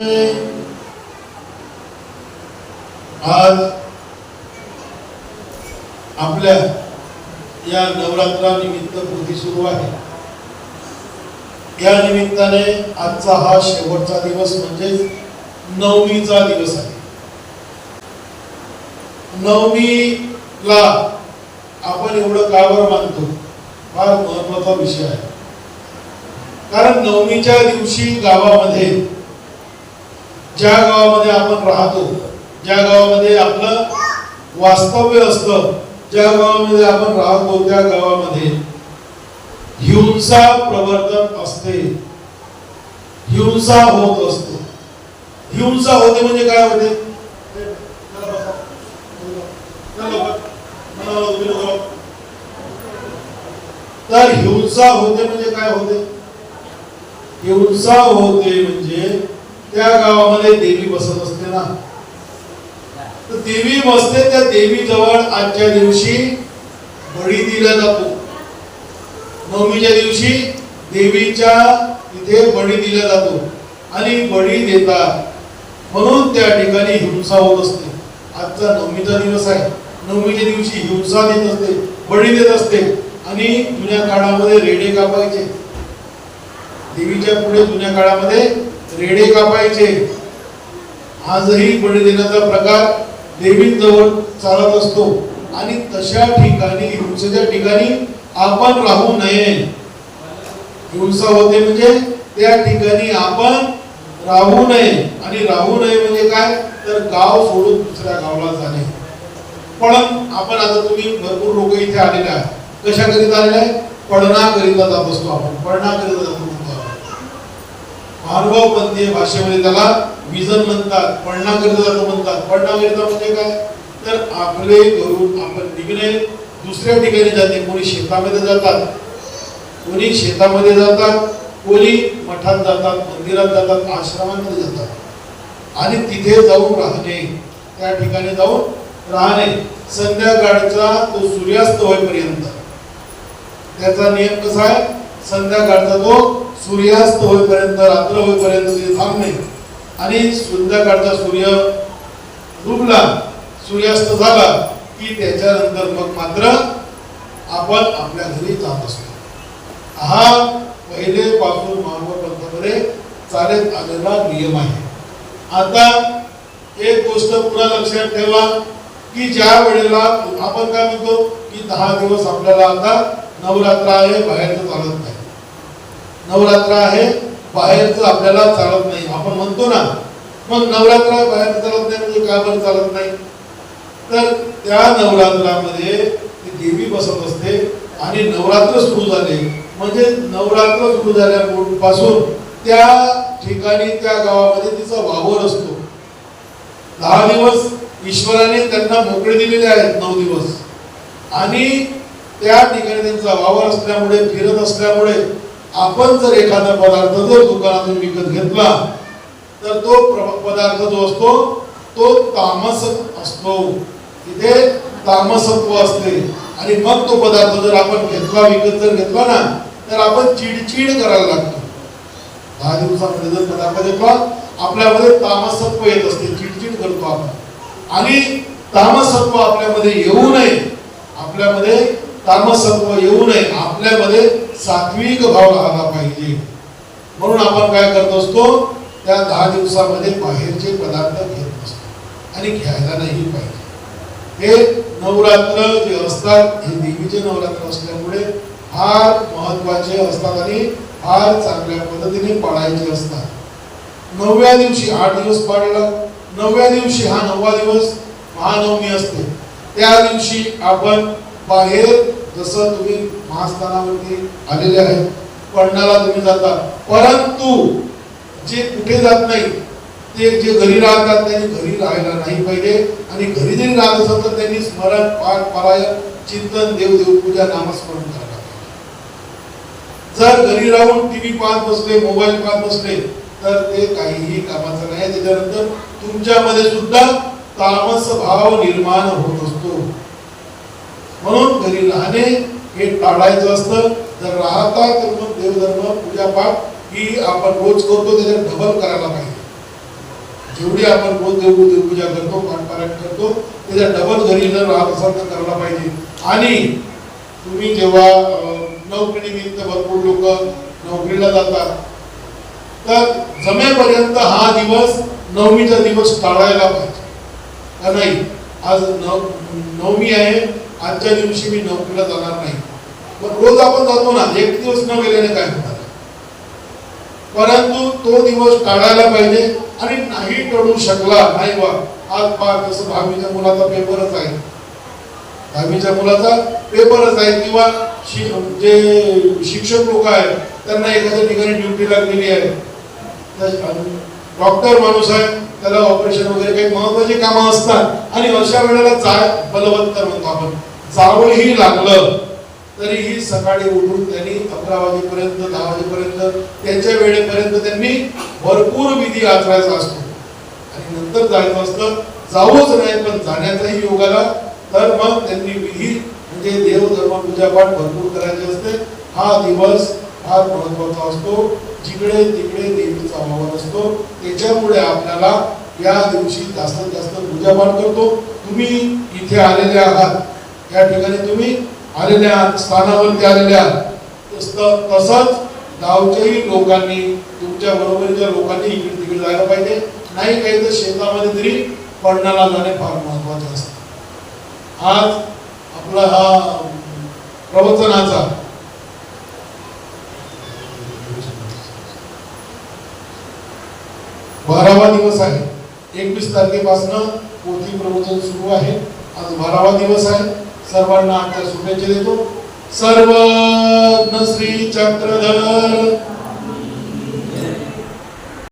आज आपल्या या नवरात्रानिमित्त कृती सुरू आहे. या निमित्ताने आजचा हा शेवटचा दिवस म्हणजेच नवमीचा दिवस आहे. नवमीला आपण एवढं कावर मानतो? फार महत्त्वाचा विषय आहे. कारण नवमीच्या दिवशी गावामध्ये ज्या गावामध्ये आपण राहतो ज्या गावामध्ये आपलं वास्तव्य असतं ज्या गावामध्ये आपण राहतो त्या गावामध्ये हिंसा प्रवर्तन असते. हिंसा होत असते. हिंसा होते म्हणजे काय होते? तर हिंसा होते म्हणजे काय होते? हिंसा होते म्हणजे त्या गावामध्ये देवी बसत असते ना. तर देवी बसते त्या देवी जवळ आजच्या दिवशी बळी दिला जातो. नवमीच्या दिवशी देवीच्या तिथे बळी दिला जातो आणि बळी देतात. म्हणून त्या ठिकाणी हिंसा होत असते. आजचा नवमीचा दिवस आहे. नवमीच्या दिवशी हिंसा देत असते बळी देत असते आणि जुन्या काळामध्ये रेडे कापायचे. देवीच्या पुढे जुन्या काळामध्ये रेडे कापायचे. आजही बळी देण्याचा प्रकार देवींजवळ चालत असतो. आणि तशा ठिकाणी हिंसेच्या ठिकाणी आपण राहू नये. हिंसा होते म्हणजे त्या ठिकाणी आपण राहू नये. आणि राहू नये म्हणजे काय? तर गाव सोडून दुसऱ्या गावाला जाणे. पण आपण आता तुम्ही भरपूर लोक इथे आलेले आहे कशा करीत आलेले आहे? पडणा करीता जात असतो आपण. पडणा करीता जात असतो पंथीय भाषेमध्ये त्याला विजन म्हणतात पडणाकरिता जातो म्हणतात. पडणाकरिता म्हणजे काय? तर आपले घरून आपण निघणे दुसऱ्या ठिकाणी जाते कोणी शेतामध्ये जातात कोणी शेतामध्ये जातात कोणी मठात जातात मंदिरात जातात आश्रमामध्ये जातात. आणि तिथे जाऊन राहणे त्या ठिकाणी जाऊन राहणे. संध्याकाळचा तो सूर्यास्त होईपर्यंत. त्याचा नियम कसा आहे? संध्याकाळचा तो सूर्यास्त होईपर्यंत रात्र होईपर्यंत तिथे थांबणे आणि संध्याकाळचा सूर्य डुबला सूर्यास्त झाला की त्याच्यानंतर मग मात्र आपण आपल्या घरी जात असतो. हा पहिलेपासून मानव पंथामध्ये चालत आलेला नियम आहे. आता एक गोष्ट पुन्हा लक्षात ठेवा की ज्या वेळेला आपण काय म्हणतो की दहा दिवस आपल्याला आता नवरात्र आहे बाहेरचं चालत नाही. नवरात्र आहे बाहेरचं आपल्याला चालत नाही. आपण म्हणतो ना मग नवरात्र बाहेर चालत नाही म्हणजे का बरं चालत नाही? तर त्या नवरात्रामध्ये ती देवी बसत असते आणि नवरात्र सुरू झाले. म्हणजे नवरात्र सुरू झाल्यापासून त्या ठिकाणी त्या गावामध्ये तिचा वावर असतो. दहा दिवस ईश्वराने त्यांना मोकळे दिलेले आहेत नऊ दिवस. आणि त्या ठिकाणी त्यांचा वावर असल्यामुळे फिरत असल्यामुळे आपण जर एखादा पदार्थ जर दुकानातून विकत घेतला तर तो पदार्थ जो असतो तो तामस असतो. तिथे तामसत्व असते. आणि मग तो पदार्थ जर आपण घेतला विकत जर घेतला ना तर आपण चिडचिड करायला लागतो. दहा दिवसामध्ये जर पदार्थ घेतला आपल्यामध्ये तामसत्व येत असते चिडचिड करतो आपण. आणि तामसत्व आपल्यामध्ये येऊ नये. आपल्यामध्ये तामसत्व येऊ नये. आपल्यामध्ये सात्विक भाव राहिला पाहिजे. म्हणून आपण काय करत असतो त्या दहा दिवसामध्ये बाहेरचे पदार्थ घेत असतो आणि घ्यायला नाही पाहिजे. हे नवरात्र जे असतात हे देवीचे नवरात्र असल्यामुळे फार महत्त्वाचे असतात आणि फार चांगल्या पद्धतीने पाळायचे असतात. नवव्या दिवशी आठ दिवस पाळला नवव्या दिवशी हा नववा दिवस महानवमी असते. त्या दिवशी आपण बाहेर जसं तुम्ही महास्थानावरती आलेले आहेत पडण्याला तुम्ही जाता. परंतु जे कुठे जात नाही ते जे घरी राहतात त्यांनी घरी राहायला नाही पाहिजे. आणि घरी जरी राहत असत तर त्यांनी स्मरण पाठ पारायण चिंतन देव देवपूजा नामस्मरण करायला जर घरी राहून टीव्ही पाहत बसले मोबाईल पाहत बसले तर ते काहीही कामाचं नाही. त्याच्यानंतर तुमच्यामध्ये सुद्धा तामस भाव निर्माण होत म्हणून घरी राहणे हे टाळायचं असतं. जर राहता तर मग देवधर्म पूजापाठ ही आपण रोज करतो त्याच्यात डबल करायला पाहिजे. जेवढी आपण रोज देव देवपूजा करतो पाठपारायण करतो त्याच्या डबल घरी न राहत असाल तर करायला पाहिजे. आणि तुम्ही जेव्हा नोकरीनिमित्त भरपूर लोक नोकरीला जातात तर जमेपर्यंत हा दिवस नवमीचा दिवस टाळायला पाहिजे. का नाही? आज नव नवमी आहे आजच्या दिवशी मी नोकरीला जाणार नाही. पण रोज आपण जातो ना एक दिवस न गेल्याने काय होणार? परंतु तो दिवस टाळायला पाहिजे आणि नाही टळू शकला नाही बा. आज पहा कसं दहावीच्या मुलाचा पेपरच आहे. दहावीच्या मुलाचा पेपरच आहे किंवा शि- जे शिक्षक लोक आहेत त्यांना एखाद्या ठिकाणी ड्युटी लागलेली आहे. डॉक्टर माणूस आहे त्याला ऑपरेशन वगैरे काही महत्वाची कामं असतात आणि अशा वेळेला जाय बलवत्तर म्हणतो आपण. जावंही लागलं तरीही सकाळी उठून त्यांनी अकरा वाजेपर्यंत दहा वाजेपर्यंत त्यांच्या वेळेपर्यंत त्यांनी भरपूर विधी आचरायचा असतो. आणि नंतर जायचं असतं जाऊच नाही पण जाण्याचाही योग आला तर मग त्यांनी विधी म्हणजे देव धर्म पूजापाठ भरपूर करायचे असते. हा दिवस फार महत्त्वाचा असतो. जिकडे तिकडे देवीचा वावर असतो त्याच्यामुळे आपल्याला या दिवशी जास्तीत जास्त पूजापाठ करतो. तुम्ही इथे आलेले आहात. या ठिकाणी तुम्ही आलेल्या स्थानावरती आलेल्या तसंच गावच्याही लोकांनी तुमच्या बरोबरीच्या लोकांनी इकडे तिकडे जायला पाहिजे. नाही काही तर शेतामध्ये तरी पडण्याला जाणे फार महत्त्वाचे असते. आज आपला हा प्रवचनाचा बारावा दिवस आहे. एकवीस तारखेपासून पोथी प्रवचन सुरू आहे. आज बारावा दिवस आहे. सर्वांना आमच्या शुभेच्छा देतो. सर्व श्री चक्रधर